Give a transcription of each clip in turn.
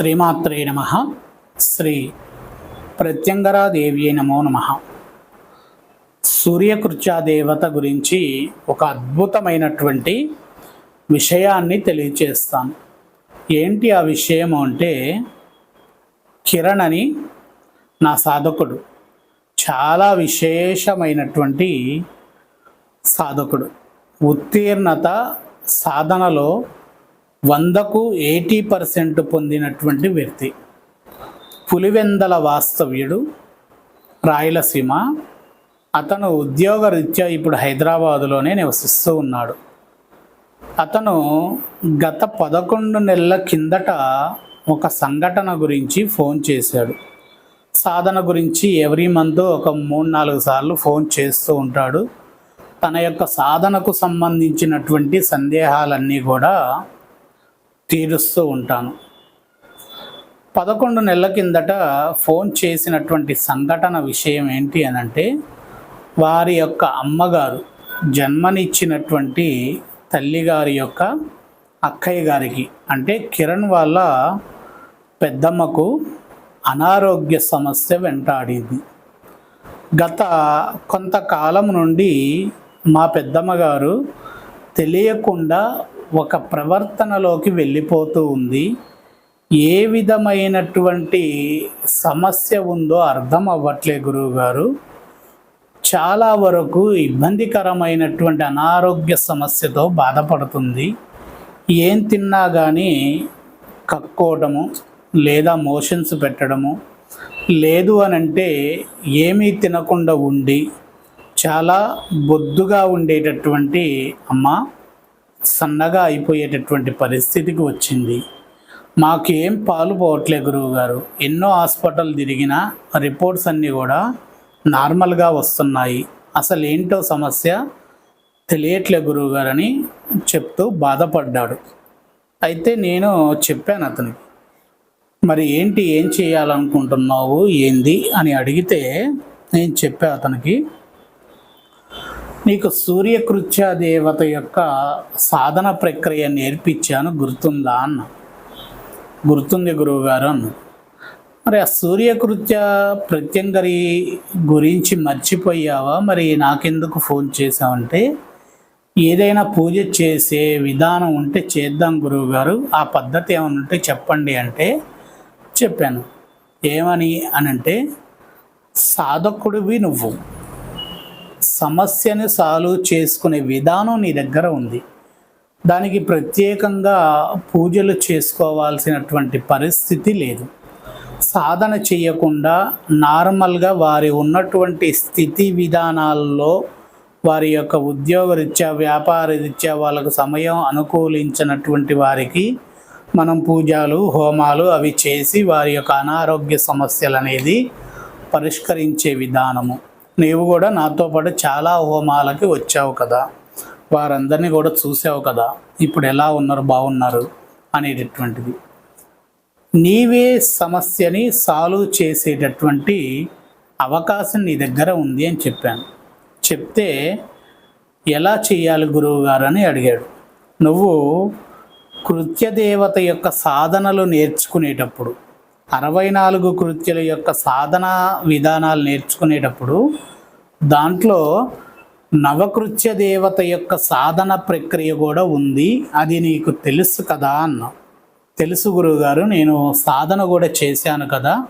శ్రీమాత్రే నమ. శ్రీ ప్రత్యంగరాదేవి నమో నమ. సూర్యకృత్యా దేవత గురించి ఒక అద్భుతమైనటువంటి విషయాన్ని తెలియచేస్తాను. ఏంటి ఆ విషయం అంటే కిరణ్ అని నా సాధకుడు చాలా విశేషమైనటువంటి సాధకుడు ఉత్తీర్ణత సాధనలో వందకు ఎయిటీ పర్సెంట్ పొందినటువంటి వ్యక్తి. పులివెందల వాస్తవ్యుడు రాయలసీమ. అతను ఉద్యోగరీత్యా ఇప్పుడు హైదరాబాదులోనే నివసిస్తూ ఉన్నాడు. అతను గత పదకొండు నెలల కిందట ఒక సంఘటన గురించి ఫోన్ చేశాడు. సాధన గురించి ఎవ్రీ మంత్ ఒక మూడు నాలుగు సార్లు ఫోన్ చేస్తూ ఉంటాడు. తన యొక్క సాధనకు సంబంధించినటువంటి సందేహాలన్నీ కూడా తీరుస్తూ ఉంటాను. పదకొండు నెలల కిందట ఫోన్ చేసినటువంటి సంఘటన విషయం ఏంటి అని అంటే వారి యొక్క అమ్మగారు జన్మనిచ్చినటువంటి తల్లిగారి యొక్క అక్కయ్య గారికి అంటే కిరణ్ వాళ్ళ పెద్దమ్మకు అనారోగ్య సమస్య వెంటాడింది. గత కొంతకాలం నుండి మా పెద్దమ్మ గారు తెలియకుండా ఒక ప్రవర్తనలోకి వెళ్ళిపోతూ ఉంది. ఏ విధమైనటువంటి సమస్య ఉందో అర్థం అవ్వట్లే గురువు గారు చాలా వరకు ఇబ్బందికరమైనటువంటి అనారోగ్య సమస్యతో బాధపడుతుంది. ఏం తిన్నా కానీ కక్కోవడము లేదా మోషన్స్ పెట్టడము లేదు అని అంటే ఏమీ తినకుండా ఉండి చాలా బొద్దుగా ఉండేటటువంటి అమ్మ సన్నగా అయిపోయేటటువంటి పరిస్థితికి వచ్చింది. మాకేం పాలు పోవట్లే గురువు గారు ఎన్నో హాస్పిటల్ తిరిగినా రిపోర్ట్స్ అన్నీ కూడా నార్మల్గా వస్తున్నాయి. అసలు ఏంటో సమస్య తెలియట్లే గురువుగారు అని చెప్తూ బాధపడ్డాడు. అయితే నేను చెప్పాను అతనికి మరి ఏంటి ఏం చేయాలనుకుంటున్నావు ఏంది? అని అడిగితే నేను చెప్పా అతనికి నీకు సూర్యకృత్య దేవత యొక్క సాధన ప్రక్రియ నేర్పించాను గుర్తుందా అన్న. గుర్తుంది గురువుగారు అన్న. మరి ఆ సూర్యకృత్య ప్రత్యంగరి గురించి మర్చిపోయావా? మరి నాకెందుకు ఫోన్ చేసావంటే ఏదైనా పూజ చేసే విధానం ఉంటే చేద్దాం గురువుగారు ఆ పద్ధతి ఏమైనా ఉంటే చెప్పండి అంటే చెప్పాను. ఏమని అనంటే సాధకుడివి నువ్వు. సమస్యని సాల్వ్ చేసుకునే విధానం నీ దగ్గర ఉంది. దానికి ప్రత్యేకంగా పూజలు చేసుకోవాల్సినటువంటి పరిస్థితి లేదు. సాధన చేయకుండా నార్మల్గా వారి ఉన్నటువంటి స్థితి విధానాల్లో వారి యొక్క ఉద్యోగరీత్యా వ్యాపారరీత్యా వాళ్ళకు సమయం అనుకూలించినటువంటి వారికి మనం పూజలు హోమాలు అవి చేసి వారి యొక్క అనారోగ్య సమస్యలు అనేది పరిష్కరించే విధానము. నీవు కూడా నాతో పాటు చాలా హోమాలకి వచ్చావు కదా. వారందరినీ కూడా చూసావు కదా. ఇప్పుడు ఎలా ఉన్నారు బాగున్నారు అనేటటువంటిది. నీవే సమస్యని సాల్వ్ చేసేటటువంటి అవకాశం నీ దగ్గర ఉంది అని చెప్పాను. చెప్తే ఎలా చేయాలి గురువు గారు అని అడిగాడు. నువ్వు కృత్యదేవత యొక్క సాధనలు నేర్చుకునేటప్పుడు అరవై నాలుగు కృత్యుల యొక్క సాధన విధానాలు నేర్చుకునేటప్పుడు దాంట్లో నవకృత్య దేవత యొక్క సాధన ప్రక్రియ కూడా ఉంది. అది నీకు తెలుసు కదా అన్నా. తెలుసు గురువుగారు నేను సాధన కూడా చేశాను కదా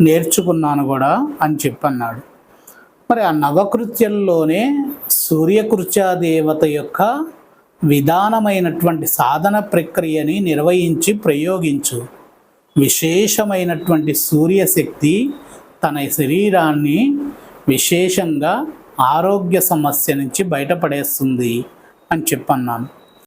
నేర్చుకున్నాను కూడా అని చెప్పన్నాడు. మరి ఆ నవకృత్యంలోనే సూర్యకృత్య దేవత యొక్క విధానమైనటువంటి సాధన ప్రక్రియని నిర్వహించి ప్రయోగించు. విశేషమైనటువంటి సూర్యశక్తి తన శరీరాన్ని విశేషంగా ఆరోగ్య సమస్య నుంచి బయటపడేస్తుంది అని చెప్పన్నాను.